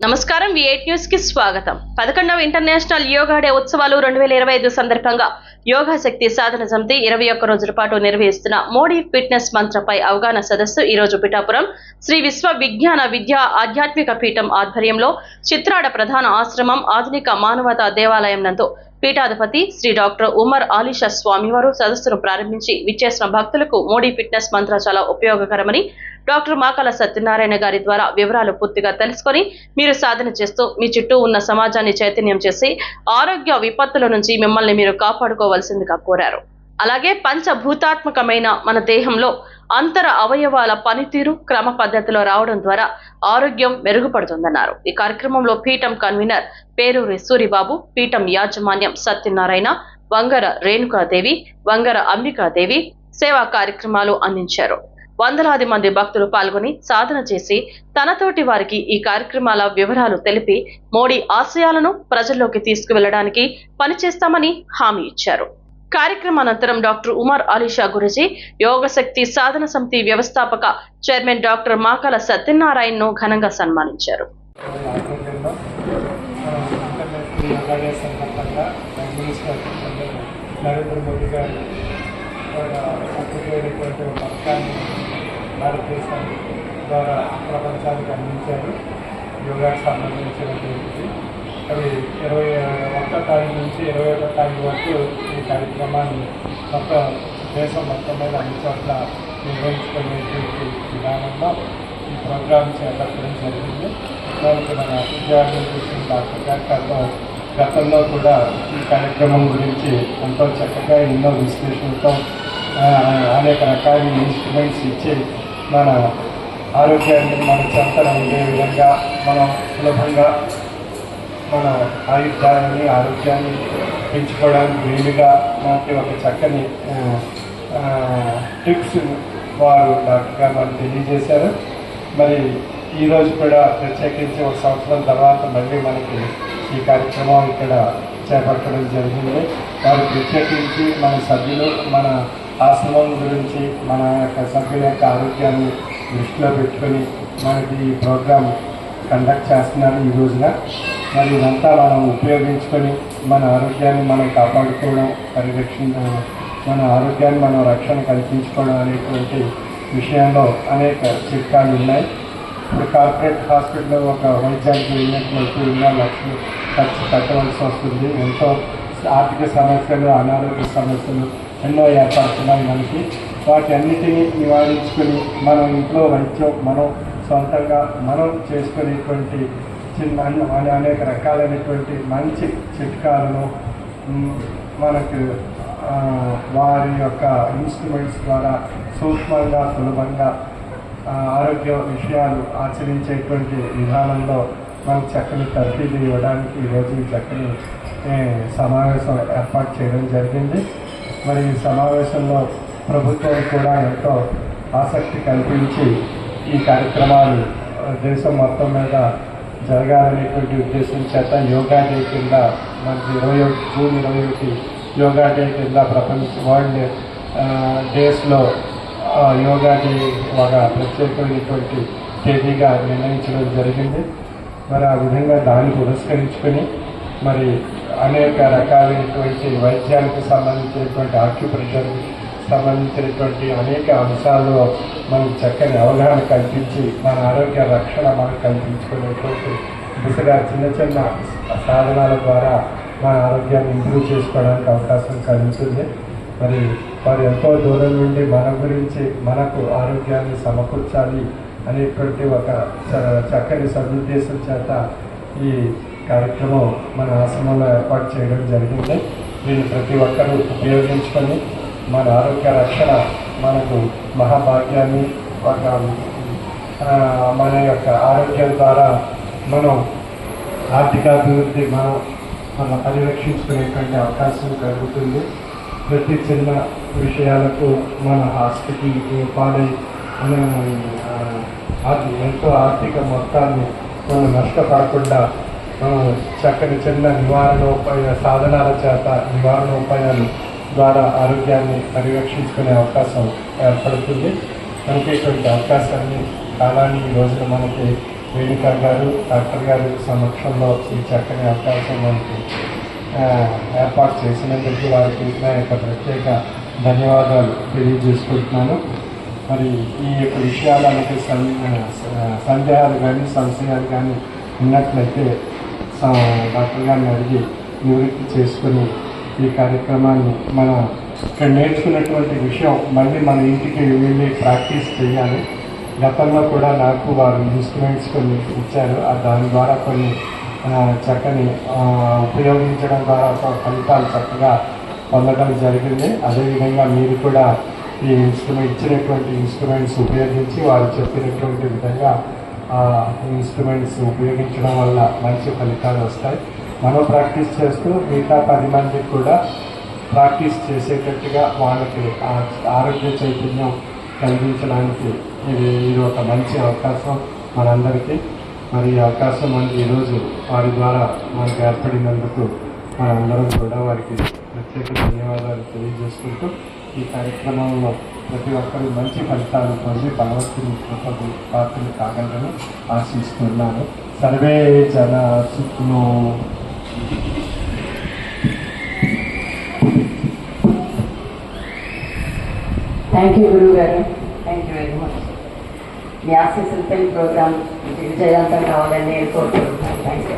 నమస్కారం వి న్యూస్కి స్వాగతం. పదకొండవ ఇంటర్నేషనల్ యోగా డే ఉత్సవాలు రెండు వేల ఇరవై ఐదు సందర్భంగా యోగా శక్తి సాధన సమితి ఇరవై ఒక్క రోజుల పాటు నిర్వహిస్తున్న మోడీ ఫిట్నెస్ మంత్రపై అవగాహన సదస్సు ఈ రోజు పిఠాపురం. శ్రీ విశ్వ విజ్ఞాన విద్యా ఆధ్యాత్మిక పీఠం ఆధ్వర్యంలో చిత్రాడ ప్రధాన ఆశ్రమం ఆధునిక మానవతా దేవాలయం నందు పీఠాధిపతి శ్రీ డాక్టర్ ఉమర్ ఆలీషా స్వామివారు సదస్సును ప్రారంభించి విచ్చేసిన భక్తులకు మోడీ ఫిట్నెస్ మంత్ర చాలా ఉపయోగకరమని డాక్టర్ మాకల సత్యనారాయణ గారి ద్వారా వివరాలు పూర్తిగా తెలుసుకొని మీరు సాధన చేస్తూ మీ చుట్టూ ఉన్న సమాజాన్ని చైతన్యం చేసి ఆరోగ్య విపత్తుల నుంచి మిమ్మల్ని మీరు కాపాడుకోవాల్సిందిగా కోరారు. అలాగే పంచభూతాత్మకమైన మన దేహంలో అంతర అవయవాల పనితీరు క్రమ పద్ధతిలో రావడం ద్వారా ఆరోగ్యం మెరుగుపడుతుందన్నారు. ఈ కార్యక్రమంలో పీఠం కన్వీనర్ పేరూరి సూరిబాబు పీఠం యాజమాన్యం సత్యనారాయణ వంగర రేణుకాదేవి వంగర అంబికాదేవి సేవా కార్యక్రమాలు అందించారు. వందలాది మంది భక్తులు పాల్గొని సాధన చేసి తనతోటి వారికి ఈ కార్యక్రమాల వివరాలు తెలిపి మోడీ ఆశయాలను ప్రజల్లోకి తీసుకువెళ్ళడానికి పనిచేస్తామని హామీ ఇచ్చారు. కార్యక్రమానంతరం డాక్టర్ ఉమర్ అలీషా గురుజీ యోగశక్తి సాధన సమితి వ్యవస్థాపక చైర్మన్ డాక్టర్ మాకల సత్యనారాయణను ఘనంగా సన్మానించారు. నరేంద్ర మోదీ గారు ఒక ఒక పథకాన్ని భారతదేశం ద్వారా ప్రపంచానికి అందించారు యోగాకు సంబంధించినటువంటిది అవి ఇరవై ఒక్క తారీఖు నుంచి ఇరవై ఒకటో తారీఖు వరకు ఈ కార్యక్రమాన్ని మొత్తం దేశం మొత్తం మీద అన్ని చోట్ల నిర్వహించుకునేటువంటి విధానంలో ఈ ప్రోగ్రామ్ చేపట్టడం జరిగింది. దానికి మన విద్యార్థులు చూసిన డాక్టర్ గారు గతంలో కూడా ఈ కార్యక్రమం గురించి ఎంతో చక్కగా ఎన్నో విశ్లేషణతో అనేక రకాల ఇన్స్ట్రుమెంట్స్ ఇచ్చి మన ఆరోగ్యాన్ని మన చెంతన ఉండే విధంగా మనం సులభంగా మన ఆయుర్దాయాన్ని ఆరోగ్యాన్ని పెంచుకోవడానికి వీలుగా మనకి ఒక చక్కని టిప్స్ వారు డాక్టర్ గారు మనకు తెలియజేశారు. మరి ఈరోజు కూడా ప్రత్యేకించి ఒక సంవత్సరం తర్వాత మళ్ళీ మనకి ఈ కార్యక్రమం ఇక్కడ చేపట్టడం జరిగింది. వారు ప్రత్యేకించి మన సభ్యులు మన ఆశ్రమం గురించి మన యొక్క సభ్యుల యొక్క ఆరోగ్యాన్ని దృష్టిలో పెట్టుకొని మనకి ఈ ప్రోగ్రాం కండక్ట్ చేస్తున్నారు ఈ రోజున. మరి ఇదంతా మనం ఉపయోగించుకొని మన ఆరోగ్యాన్ని మనం కాపాడుకోవడం పరిరక్షణ మన ఆరోగ్యాన్ని మనం రక్షణ కల్పించుకోవడం అనేటువంటి విషయంలో అనేక చిట్కాలు ఉన్నాయి. ఇప్పుడు కార్పొరేట్ హాస్పిటల్లో ఒక వైద్యానికి వెళ్ళినట్లయితే ఎన్నో లక్షలు ఖర్చు కట్టవలసి వస్తుంది. ఎంతో ఆర్థిక సమస్యలు అనారోగ్య సమస్యలు ఎన్నో ఏర్పడుతున్నాయి మనకి. వాటి అన్నిటినీ నివారించుకొని మనం ఇంట్లో వైద్యం మనం సొంతంగా మనం చేసుకునేటువంటి చిన్న అన్న- అనేక రకాలైనటువంటి మంచి చిట్కాలను మనకు వారి యొక్క ఇన్స్ట్రుమెంట్స్ ద్వారా సూక్ష్మంగా సులభంగా ఆరోగ్య విషయాలు ఆచరించేటువంటి విధానంలో మనకు చక్కని తర్ఫీదు ఇవ్వడానికి ఈరోజు ఈ చక్కని సమావేశం ఏర్పాటు చేయడం జరిగింది. మరి ఈ సమావేశంలో ప్రభుత్వం కూడా ఎంతో ఆసక్తి కల్పించి ఈ కార్యక్రమాలు దేశం మొత్తం మీద జరగాలనేటువంటి ఉద్దేశం చేత యోగా డే కింద మనకి ఇరవై ఒకటి జూన్ ఇరవై ఒకటి యోగా డే కింద ప్రపంచ వరల్డ్ డేస్లో యోగా డే ఒక ప్రత్యేకమైనటువంటి తేదీగా నిర్ణయించడం జరిగింది. మరి ఆ విధంగా దాన్ని పురస్కరించుకొని మరి అనేక రకాలైనటువంటి వైద్యానికి సంబంధించినటువంటి ఆక్యుప్రెషర్ సంబంధించినటువంటి అనేక అంశాల్లో మనకు చక్కని అవగాహన కల్పించి మన ఆరోగ్య రక్షణ మనం కల్పించుకునేటువంటి దిశగా చిన్న చిన్న సాధనాల ద్వారా మన ఆరోగ్యాన్ని ఇంప్రూవ్ చేసుకోవడానికి అవకాశం కలుగుతుంది. మరి వారు ఎంతో దూరం నుండి మన గురించి మనకు ఆరోగ్యాన్ని సమకూర్చాలి అనేటువంటి ఒక చక్కని సదుద్దేశం చేత ఈ కార్యక్రమం మన ఆశ్రమంలో ఏర్పాటు చేయడం జరిగింది. దీన్ని ప్రతి ఒక్కరూ ఉపయోగించుకొని మన ఆరోగ్య రక్షణ మనకు మహాభాగ్యాన్ని ఒక మన యొక్క ఆరోగ్యం ద్వారా మనం ఆర్థికాభివృద్ధి మనం మనం పరిరక్షించుకునేటువంటి అవకాశం కలుగుతుంది. ప్రతి చిన్న విషయాలకు మన హాస్పిటల్కి పాడై మన అది ఎంతో ఆర్థిక మొత్తాన్ని మనం నష్టపడకుండా మనం చక్కని చిన్న నివారణ ఉపాయ సాధనాల చేత నివారణ ఉపాయాలు ద్వారా ఆరోగ్యాన్ని పరిరక్షించుకునే అవకాశం ఏర్పడుతుంది. కనుక ఇటువంటి అవకాశాన్ని కాలాన్ని ఈ రోజున మనకి వేణుక గారు డాక్టర్ గారి సమక్షంలో ఈ చక్కని అవకాశం మనకి ఏర్పాటు చేసినందుకు వారికి నా యొక్క ప్రత్యేక ధన్యవాదాలు తెలియజేసుకుంటున్నాను. మరి ఈ యొక్క విషయాలకి సందేహాలు కానీ సంశయాలు కానీ ఉన్నట్లయితే డాక్టర్ గారిని అడిగి నివృత్తి చేసుకుని ఈ కార్యక్రమాన్ని మన ఇక్కడ నేర్చుకున్నటువంటి విషయం మళ్ళీ మన ఇంటికి వెళ్ళి ప్రాక్టీస్ చేయాలి గతంలో కూడా నాకు వారు ఇన్స్ట్రుమెంట్స్ కొన్ని ఇచ్చారు. ఆ దాని ద్వారా కొన్ని చక్కని ఉపయోగించడం ద్వారా ఫలితాలు చక్కగా పొందడం జరిగింది. అదేవిధంగా మీరు కూడా ఈ ఇన్స్ట్రుమెంట్ ఇచ్చినటువంటి ఇన్స్ట్రుమెంట్స్ ఉపయోగించి వారు చెప్పినటువంటి విధంగా ఇన్స్ట్రుమెంట్స్ ఉపయోగించడం వల్ల మంచి ఫలితాలు వస్తాయి. మనం ప్రాక్టీస్ చేస్తూ మిగతా పది మందికి కూడా ప్రాక్టీస్ చేసేటట్టుగా వాళ్ళకి ఆరోగ్య చైతన్యం కలిగించడానికి ఇది ఇది ఒక మంచి అవకాశం మనందరికీ. మరి ఈ అవకాశం మనకి ఈరోజు వారి ద్వారా మనకు ఏర్పడినందుకు మనందరం కూడా వారికి ప్రత్యేక ధన్యవాదాలు తెలియజేసుకుంటూ ఈ కార్యక్రమంలో ప్రతి ఒక్కరు మంచి ఫలితాలు పొంది భగవంతుని కృపకు పాత్రలు కాగలరని ఆశిస్తున్నాను. సర్వే జన సుఖను థ్యాంక్ యూ గురువు గారు థ్యాంక్ యూ వెరీ మచ్ మీ ఆశీస్సులపై ఈ ప్రోగ్రామ్ విజయవంతం కావాలని నేను కోరుకుంటున్నాను థ్యాంక్ యూ